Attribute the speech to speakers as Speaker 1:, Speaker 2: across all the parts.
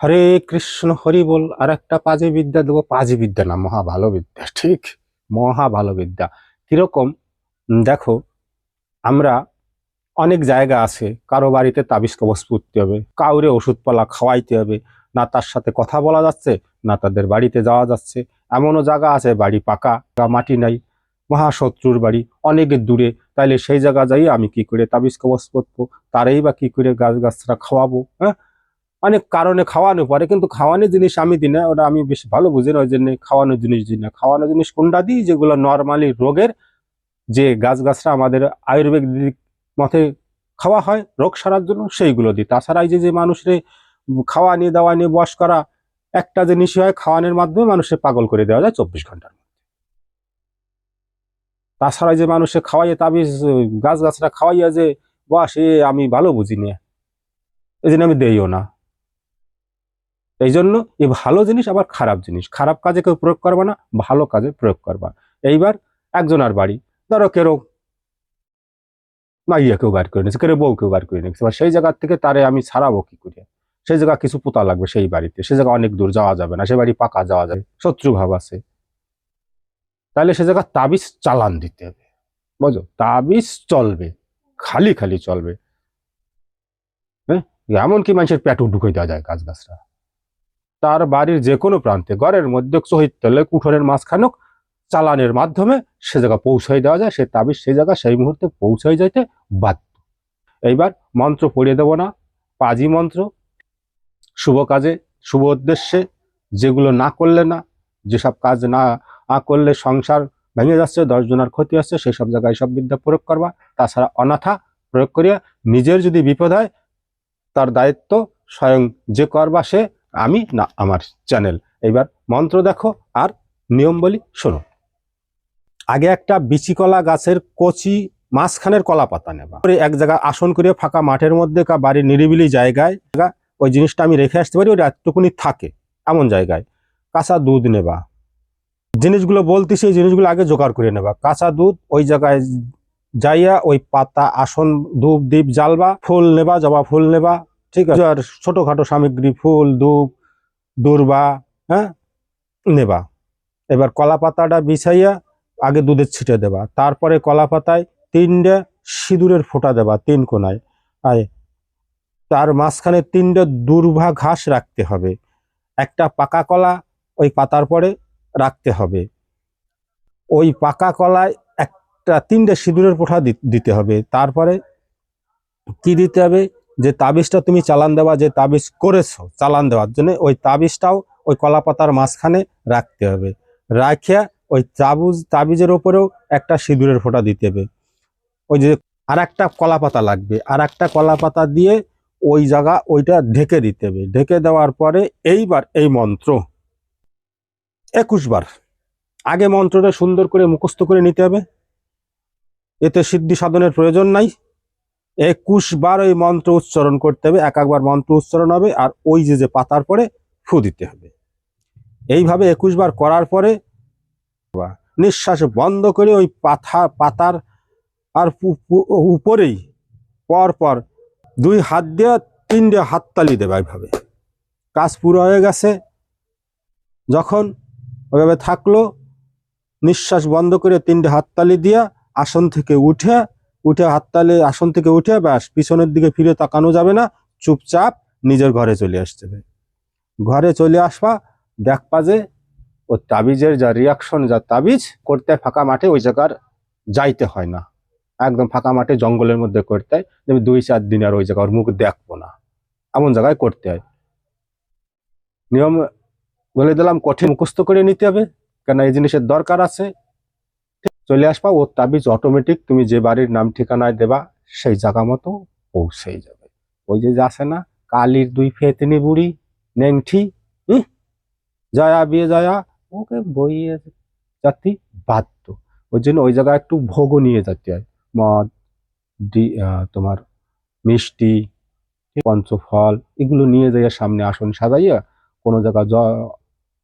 Speaker 1: হরে কৃষ্ণ, হরি বল আর একটা পাজি বিদ্যা দেবো। পাজি বিদ্যা না মহা ভালো বিদ্যা ঠিক? মহা ভালো বিদ্যা কীরকম? দেখো, আমরা অনেক জায়গা আছে, কারও বাড়িতে তাবিজ কবচ পুঁততে হবে, কাউরে ওষুধপালা খাওয়াইতে হবে, না তার সাথে কথা বলা যাচ্ছে, না তাদের বাড়িতে যাওয়া যাচ্ছে। এমনও জায়গা আছে, বাড়ি পাকা, বা মাটি নাই, মহাশত্রুর বাড়ি, অনেক দূরে। তাইলে সেই জায়গা যাই আমি কি করে তাবিজ কবচ পুঁতবো তারেই বা কি করে গাছ গাছরা খাওয়াবো হ্যাঁ? অনেক কারণে খাওয়ানো পারে, কিন্তু খাওয়ানো জিনিস আমি দিই না, ওটা আমি বেশ ভালো বুঝি না, ওই জন্য খাওয়ানো জিনিস দিই না। খাওয়ানো জিনিস কোনটা দিই? যেগুলো নর্মালি রোগের যে গাছ গাছরা আমাদের আয়ুর্বেদিক মতে খাওয়া হয়, রোগ সারার জন্য সেইগুলো দিই। তাছাড়া এই যে যে মানুষের খাওয়া নিয়ে, দাওয়া নিয়ে বস করা, একটা জিনিস হয় খাওয়ানোর মাধ্যমে মানুষের পাগল করে দেওয়া যায় চব্বিশ ঘণ্টার মধ্যে। তাছাড়া যে মানুষের খাওয়াইয়ে তাবিজ গাছ গাছরা খাওয়াইয়া যে বস এ আমি ভালো বুঝি না। এই জন্য আমি দেইও না। এই জন্য এই ভালো জিনিস আবার খারাপ জিনিস। খারাপ কাজে কেউ প্রয়োগ করবা না, ভালো কাজে প্রয়োগ করবা। এইবার একজনের বাড়ি, ধরো কেরো মাইয়া কেউ বার করে নিয়েছে কেউ বউ কেউ বার করে নিয়েছে সেই জায়গার থেকে তারে আমি ছাড়াবো কি করে? সেই জায়গা কিছু পোতা লাগবে সেই বাড়িতে, সে জায়গা অনেক দূর যাওয়া যাবে না, সে বাড়ি পাকা যাওয়া যাবে, শত্রু ভাব আছে। তাহলে সে জায়গা তাবিজ চালান দিতে হবে বুঝো তাবিজ চলবে, খালি খালি চলবে। হ্যাঁ? এমনকি মানুষের পেটও ঢুকে দেওয়া যায় গাছ গাছরা তার বাড়ির যে কোনো প্রান্তে, ঘরের মধ্যে তেলে কুঠোরের মাঝখানক চালানের মাধ্যমে সে জায়গা পৌঁছাই দেওয়া যায়, সে তাবিজ সেই জায়গা সেই মুহূর্তে পৌঁছাই যাইতে বাধ্য। এইবার মন্ত্র পড়িয়ে দেব না, পাজি মন্ত্র। শুভ কাজে, শুভ উদ্দেশ্যে, যেগুলো না করলে না, যেসব কাজ না করলে সংসার ভেঙে যাচ্ছে দশ জনের ক্ষতি হচ্ছে সেই সব জায়গায় সব বিদ্যা প্রয়োগ করবা। তাছাড়া অনাথা প্রয়োগ করিয়া নিজের যদি বিপদ হয়, তার দায়িত্ব স্বয়ং যে করবা সে আমি না, আমার চ্যানেল এইবার মন্ত্র দেখো আর নিয়ম বলি, শোনো। আগে একটা বিচি কলা গাছের কচি মাঝখানের কলা পাতা নেবা এক জায়গায় আসন করে ফাঁকা মাঠের মধ্যে কা বাড়ির নিরিবিলি জায়গায় জায়গা- ওই জিনিসটা আমি রেখে আসতে পারি ওই এতটুকুনি থাকে এমন জায়গায়। কাঁচা দুধ নেবা। জিনিসগুলো বলতেছি, এই জিনিসগুলো আগে জোগাড় করে নেবা। কাঁচা দুধ ওই জায়গায় যাইয়া ওই পাতা, আসন, ধূপ দ্বীপ জ্বালবা ফুল নেবা, জবা ফুল নেবা। ঠিক আছে। আর ছোটোখাটো সামগ্রী, ফুল, ধূপ, দূর্বা হ্যাঁ? নেবা। এবার কলা পাতাটা বিছাইয়া আগে দুধের ছিটে দেবা। তারপরে কলা পাতায় তিনটে সিঁদুরের ফোঁটা দেবা, তিন কোনায়। আয়। তার মাঝখানে তিনটে দুর্ভা ঘাস রাখতে হবে। একটা পাকা কলা ওই পাতার পরে রাখতে হবে। ওই পাকা কলায় একটা তিনটে সিঁদুরের ফোঁটা দিতে হবে। তারপরে কি দিতে হবে? যে তাবিজটা তুমি চালান দেওয়া, যে তাবিজ করেছ চালান দেওয়ার জন্য, ওই তাবিজটাও ওই কলা পাতার মাঝখানে রাখতে হবে। রাখিয়া ওই তাবুজ, তাবিজের ওপরেও একটা সিঁদুরের ফোঁটা দিতে হবে। ওই যে আর একটা কলা পাতা লাগবে আর একটা কলা পাতা দিয়ে ওই জায়গা ওইটা ঢেকে দিতে হবে। ঢেকে দেওয়ার পরে এইবার এই মন্ত্র। একুশবার। আগে মন্ত্রটা সুন্দর করে মুখস্থ করে নিতে হবে। এতে সিদ্ধি সাধনের প্রয়োজন নাই। একুশ বার ওই মন্ত্র উচ্চারণ করতে হবে এক একবার মন্ত্র উচ্চারণ হবে, আর ওই যে যে পাতার পরে ফু দিতে হবে। এইভাবে একুশ বার করার পরে নিঃশ্বাস বন্ধ করে ওই পাথা, পাতার আর উপরেই পর পর দুই হাত দিয়ে তিনটে হাততালি দেবে এইভাবে। কাজ পুরো হয়ে গেছে। যখন ওইভাবে থাকল, নিঃশ্বাস বন্ধ করে তিনটে হাততালি দিয়া আসন থেকে উঠে উঠে হাততালি আসন থেকে উঠে ব্যাস, পিছনের দিকে ফিরে তাকানো যাবে না, চুপচাপ নিজের ঘরে চলে আসতে হবে। ঘরে চলে আসবা দেখবা যে ও তাবিজের যা রিয়াকশন যা তাবিজ, করতে ফাঁকা মাঠে ওই জায়গার যাইতে হয় না। একদম ফাঁকা মাঠে জঙ্গলের মধ্যে করতে হয়, যে আমি দুই চার দিন আর ওই জায়গা ওর মুখ দেখব না। এমন জায়গায় করতে হয়। নিয়ম বলে দিলাম, কঠিন মুখস্থ করে নিতে হবে কেন এই জিনিসের দরকার আছে। চলে আসবা ও তাবিজ অটোমেটিক তুমি যে বাড়ির নাম ঠিকানায় দেবা, সেই জায়গা মতো পৌঁছেই যাবে। ওই যে যে আছে না, কালির দুই ফেতনি বুড়ি, নেংঠি জয়া বিয়ে জয়া ওকে বইয়ে যাতে বাধ্য। ওই জন্য ওই জায়গায় একটু ভোগও নিয়ে যেতে হয়। মদ, ডি তোমার মিষ্টি, পঞ্চফল, এগুলো নিয়ে যাইয়া সামনে আসন সাজাইয়া কোনো জায়গা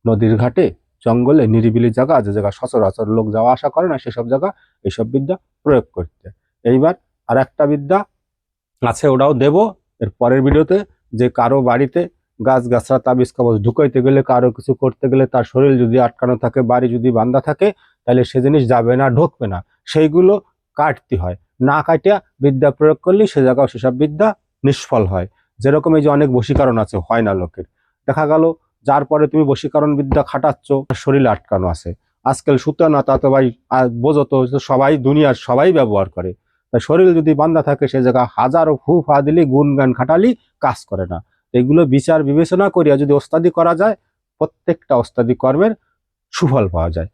Speaker 1: নদীর ঘাটে জঙ্গলে নিরিবিলি জায়গা, যে জায়গা সচরাচর লোক যাওয়া আসা করে না, সেসব জায়গা এইসব বিদ্যা প্রয়োগ করতে। এইবার আর একটা বিদ্যা আছে, ওটাও দেব। এর পরের ভিডিওতে যে কারও বাড়িতে গাছ গাছরা তাবিজ কবজ ঢুকাইতে গেলে, কারও কিছু করতে গেলে তার শরীর যদি আটকানো থাকে, বাড়ি যদি বান্ধা থাকে, তাহলে সে জিনিস যাবে না, ঢুকবে না। সেইগুলো কাটতে হয়। না কাটিয়া বিদ্যা প্রয়োগ করলে সে জায়গাও সেসব বিদ্যা নিষ্ফল হয়। যেরকম এই যে অনেক বশীকরণ আছে, হয় না লোকের। দেখা গেল যার পরে তুমি বশীকরণ বিদ্যা খাটাচ্ছ শরীরে আটকানো আছে। আজকাল সুতো না তা তো ভাই বোঝো তো সবাই দুনিয়ার সবাই ব্যবহার করে। তাই শরীর যদি বান্ধা থাকে সে জায়গা হাজারো ফু ফা দিলে গুন গান খাটালি কাজ করে না। এগুলো বিচার বিবেচনা করিয়া যদি ওস্তাদি করা যায় প্রত্যেকটা ওস্তাদি কর্মের সুফল পাওয়া যায়।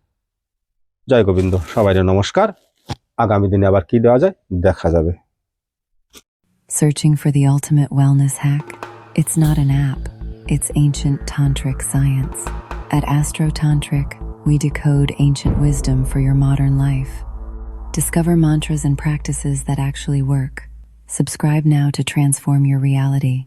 Speaker 1: জয় গোবিন্দ সবাই নমস্কার। আগামী দিনে আবার কি দেওয়া যায় দেখা যাবে।
Speaker 2: Searching for the ultimate wellness hack? It's not an app, it's ancient tantric science. At Astro Tantric, we decode ancient wisdom for your modern life. Discover mantras and practices that actually work. Subscribe now to transform your reality.